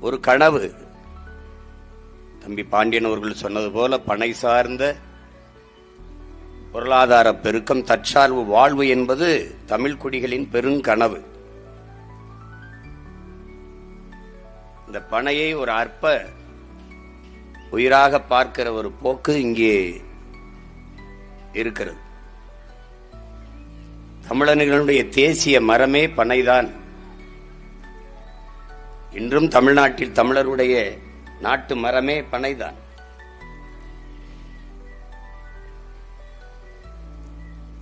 ஒரு கனவு. தம்பி பாண்டியன் அவர்கள் சொன்னது போல பனை சார்ந்த பொருளாதார பெருக்கம் தற்சார்பு வாழ்வு என்பது தமிழ் குடிகளின் பெருங்கனவு. இந்த பனையை ஒரு அற்ப உயிராக பார்க்கிற ஒரு போக்கு இங்கே இருக்கிறது. தமிழர்களுடைய தேசிய மரமே பனைதான். இன்றும் தமிழ்நாட்டில் தமிழருடைய நாட்டு மரமே பனைதான்.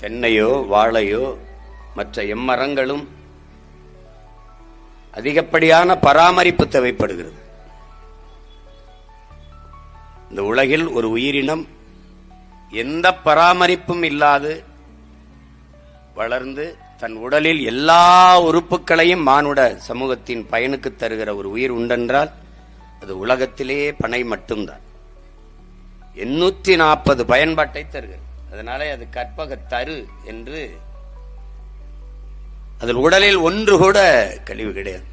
தென்னையோ வாழையோ மற்ற எம்மரங்களும் அதிகப்படியான பராமரிப்பு தேவைப்படுகிறது. இந்த உலகில் ஒரு உயிரினம் எந்த பராமரிப்பும் இல்லாது வளர்ந்து தன் உடலில் எல்லா உறுப்புகளையும் மானுட சமூகத்தின் பயனுக்கு தருகிற ஒரு உயிர் உண்டென்றால் அது உலகத்திலே பனை மட்டும்தான். எண்ணூத்தி நாற்பது பயன்பாட்டை தருகிறது. அதனாலே அது கற்பக தரு என்று அதில் உடலில் ஒன்று கூட கழிவு கிடையாது.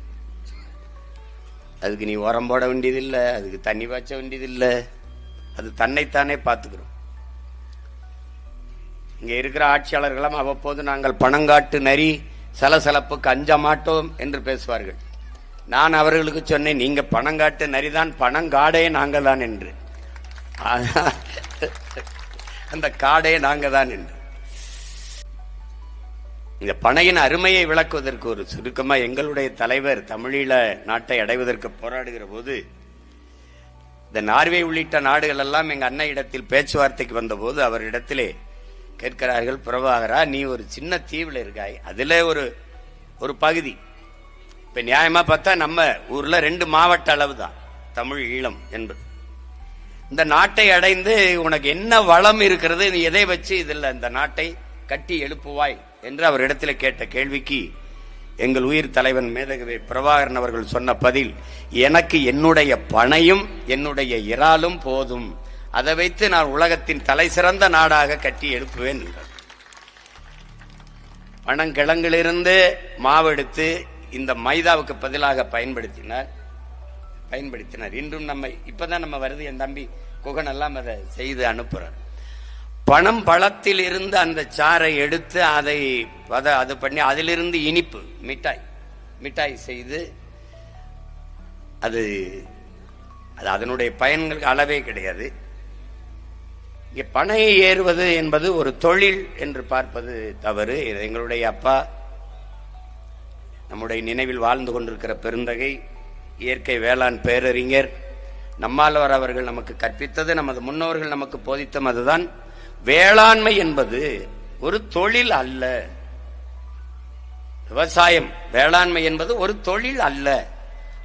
அதுக்கு நீ உரம் போட வேண்டியதில்லை அதுக்கு தண்ணி பாய்ச்ச வேண்டியதில்லை. அது தன்னைத்தானே பார்த்துக்கிறோம். இங்கே இருக்கிற ஆட்சியாளர்களும் அவ்வப்போது நாங்கள் பணங்காட்டு நரி சலசலப்புக்கு அஞ்ச மாட்டோம் என்று பேசுவார்கள். நான் அவர்களுக்கு சொன்னேன் நீங்கள் பணங்காட்டு நரிதான் பணங்காடே நாங்கள் தான் என்று. அந்த காடே நாங்கள் தான் என்று. இந்த பனையின் அருமையை விளக்குவதற்கு ஒரு சுருக்கமாக எங்களுடைய தலைவர் தமிழீழ நாட்டை அடைவதற்கு போராடுகிற போது இந்த நார்வே உள்ளிட்ட நாடுகள் எல்லாம் எங்கள் அன்னையிடத்தில் பேச்சுவார்த்தைக்கு வந்தபோது அவரிடத்திலே கேட்கிறார்கள் பிரபாகரா நீ ஒரு சின்ன தீவில் இருக்காய். அதில் ஒரு ஒரு பகுதி. இப்போ நியாயமாக பார்த்தா நம்ம ஊரில் ரெண்டு மாவட்ட அளவு தான் தமிழ் ஈழம் என்பது. இந்த நாட்டை அடைந்து உனக்கு என்ன வளம் இருக்கிறது நீ எதை வச்சு இதில் இந்த நாட்டை கட்டி எழுப்புவாய் என்று அவர் இடத்துல கேட்ட கேள்விக்கு எங்கள் உயிர் தலைவன் மேதகவே பிரபாகரன் அவர்கள் சொன்ன பதில் எனக்கு என்னுடைய பனையும் என்னுடைய இறாலும் போதும். அதை வைத்து நான் உலகத்தின் தலை சிறந்த நாடாக கட்டி எழுப்புவேன் என்றார். பணங்கிழங்கிலிருந்து மாவெடுத்து இந்த மைதாவுக்கு பதிலாக பயன்படுத்தினார். பயன்படுத்தினார். இன்றும் நம்ம இப்பதான் நம்ம வருது. என் தம்பி குகன் எல்லாம் அதை செய்து அனுப்புறார். பணம் பழத்தில் இருந்து அந்த சாறை எடுத்து அதை அதை அது பண்ணி அதிலிருந்து இனிப்பு மிட்டாய் மிட்டாய் செய்து அது அது அதனுடைய பயன்கள் அளவே கிடையாது. இங்கே பனையை ஏறுவது என்பது ஒரு தொழில் என்று பார்ப்பது தவறு. எங்களுடைய அப்பா. நம்முடைய நினைவில் வாழ்ந்து கொண்டிருக்கிற பெருந்தகை இயற்கை வேளாண் பேரறிஞர். நம்மாழ்வார் அவர்கள் நமக்கு கற்பித்தது நமது முன்னோர்கள் நமக்கு போதித்தம் அதுதான். வேளாண்மை என்பது ஒரு தொழில் அல்ல. விவசாயம் வேளாண்மை என்பது ஒரு தொழில் அல்ல.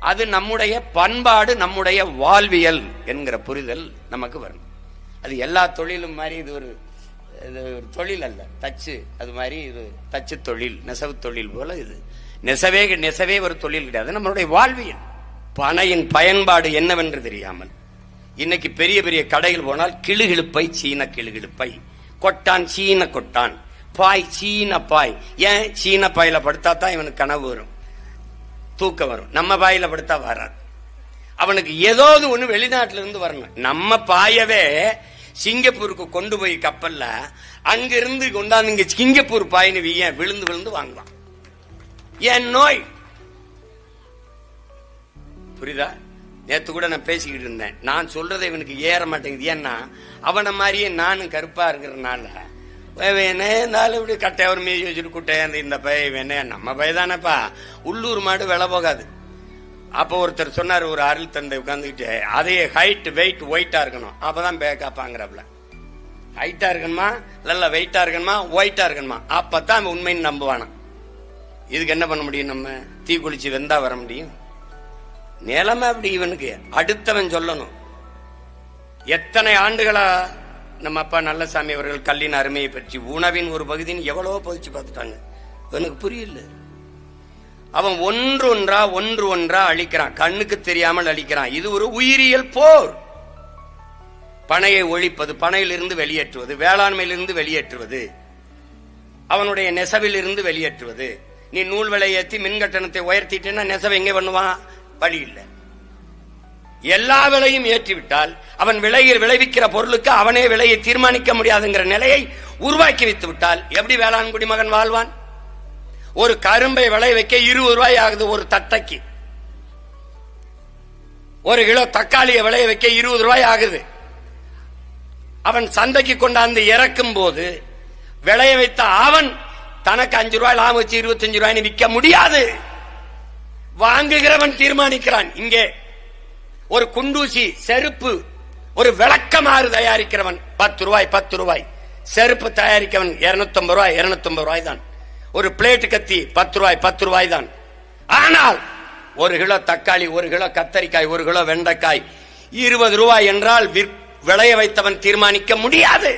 அது நம்முடைய பண்பாடு நம்முடைய வாழ்வியல் என்கிற புரிதல் நமக்கு வரும் அது எல்லா தொழிலும் மாதிரி இது ஒரு இது ஒரு தொழில் அல்ல. தச்சு அது மாதிரி இது தச்சு தொழில் நெசவு தொழில் போல இது. நெசவே நெசவே ஒரு தொழில் கிடையாது. நம்மளுடைய வாழ்வியல். பனையின் பயன்பாடு என்னவென்று தெரியாமல். இன்னைக்கு பெரிய பெரிய கடைகள் போனால் கிளுகிழுப்பை சீன கிளுகிழுப்பை. கொட்டான் சீன கொட்டான். பாய் சீன பாய். ஏன்? சீன பாயில படுத்தா தான் இவனுக்கு கனவு வரும். தூக்கம் வரும். நம்ம பாயில படுத்தா வராது. அவனுக்கு ஏதாவது ஒண்ணு வெளிநாட்டுல இருந்து வரணும். நம்ம பாயவே சிங்கப்பூருக்கு கொண்டு போய் கப்பல்ல அங்கிருந்து கொண்டாந்து இங்க சிங்கப்பூர் பாயின்னு வீயன் விழுந்து விழுந்து வாங்குவான். ஏன் நோய்? புரியுதா? நேத்து கூட நான் பேசிக்கிட்டு இருந்தேன். நான் சொல்றது இவனுக்கு ஏற மாட்டேங்குது. ஏன்னா அவனை மாதிரியே நானும் கருப்பா இருக்கிறனால வேணாலும் இப்படி கட்டை ஒரு மீதி வச்சுட்டு குட்டை அந்த இந்த பய வேணே நம்ம பய தானேப்பா உள்ளூர் மாடு விலை போகாது. அப்போ ஒருத்தர் சொன்னார் ஒரு அருள் தந்தை உட்காந்துக்கிட்டு அதே ஹைட் வெயிட் ஒயிட்டா இருக்கணும். அப்பதான் பேக்காப்பாங்கிறப்பல ஹைட்டா இருக்கணுமா? நல்ல வெயிட்டா இருக்கணுமா? ஒயிட்டா இருக்கணுமா? அப்பதான் உண்மைன்னு நம்புவானா இதுக்கு என்ன பண்ண முடியும் நம்ம? தீ குளிச்சு வெந்தா வர முடியும். நிலைமை அப்படி இவனுக்கு. அடுத்தவன் சொல்லணும். எத்தனை ஆண்டுகளா நம்ம அப்பா நல்லசாமி அவர்கள் கல்லின் அருமையை பற்றி உணவின் ஒரு பகுதின்னு எவ்வளவோ பதிச்சு பார்த்துட்டாங்க. இவனுக்கு புரியல. அவன் ஒன்று ஒன்றா ஒன்று ஒன்றா அழிக்கிறான். கண்ணுக்கு தெரியாமல் அழிக்கிறான். இது ஒரு உயிரியல் போர். பனையை ஒழிப்பது பனையிலிருந்து வெளியேற்றுவது வேளாண்மையிலிருந்து வெளியேற்றுவது அவனுடைய நெசவிலிருந்து வெளியேற்றுவது. நீ நூல் விலை ஏற்றி மின் கட்டணத்தை உயர்த்திட்டேன்னா நெசவை எங்கே பண்ணுவான்? வழி இல்லை. எல்லா விலையும் ஏற்றிவிட்டால் அவன் விலையில் விளைவிக்கிற பொருளுக்கு அவனே விலையை தீர்மானிக்க முடியாதுங்கிற நிலையை உருவாக்கி வைத்து விட்டால் எப்படி வேளாண் குடிமகன் வாழ்வான்? ஒரு கரும்பை விளை வைக்க இருபது ரூபாய் ஆகுது ஒரு தட்டைக்கு. ஒரு கிலோ தக்காளியை விளைய வைக்க இருபது ரூபாய் ஆகுது. அவன் சந்தைக்கு கொண்டாந்து இறக்கும் போது விளைய வைத்த அவன் தனக்கு அஞ்சு ரூபாய் லாபம் வச்சு இருபத்தஞ்சு ரூபாய் விற்க முடியாது. வாங்குகிறவன் தீர்மானிக்கிறான். இங்கே ஒரு குண்டூசி செருப்பு ஒரு விளக்கமாறு தயாரிக்கிறவன். பத்து ரூபாய் பத்து ரூபாய். செருப்பு தயாரிக்கவன் இருநூத்தி ரூபாய் இருநூத்தி ரூபாய் தான் ஒரு பிளேட் கத்தி பத்து ரூபாய் பத்து ரூபாய் தான். ஆனால் ஒரு கிலோ தக்காளி ஒரு கிலோ கத்தரிக்காய் ஒரு கிலோ வெண்டைக்காய் இருபது ரூபாய் என்றால் விளைய வைத்தவன் தீர்மானிக்க முடியாது.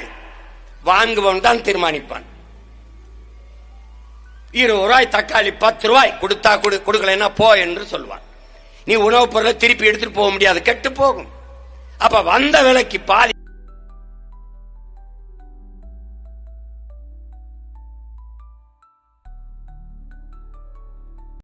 வாங்குபவன் தான் தீர்மானிப்பான். இருபது ரூபாய் தக்காளி பத்து ரூபாய் கொடுத்தா கொடு கொடுக்கலைன்னா போ என்று சொல்வான். நீ உணவுப் பொருளை திருப்பி எடுத்துட்டு போக முடியாது கெட்டு போகும். அப்ப வந்த விலைக்கு பாதி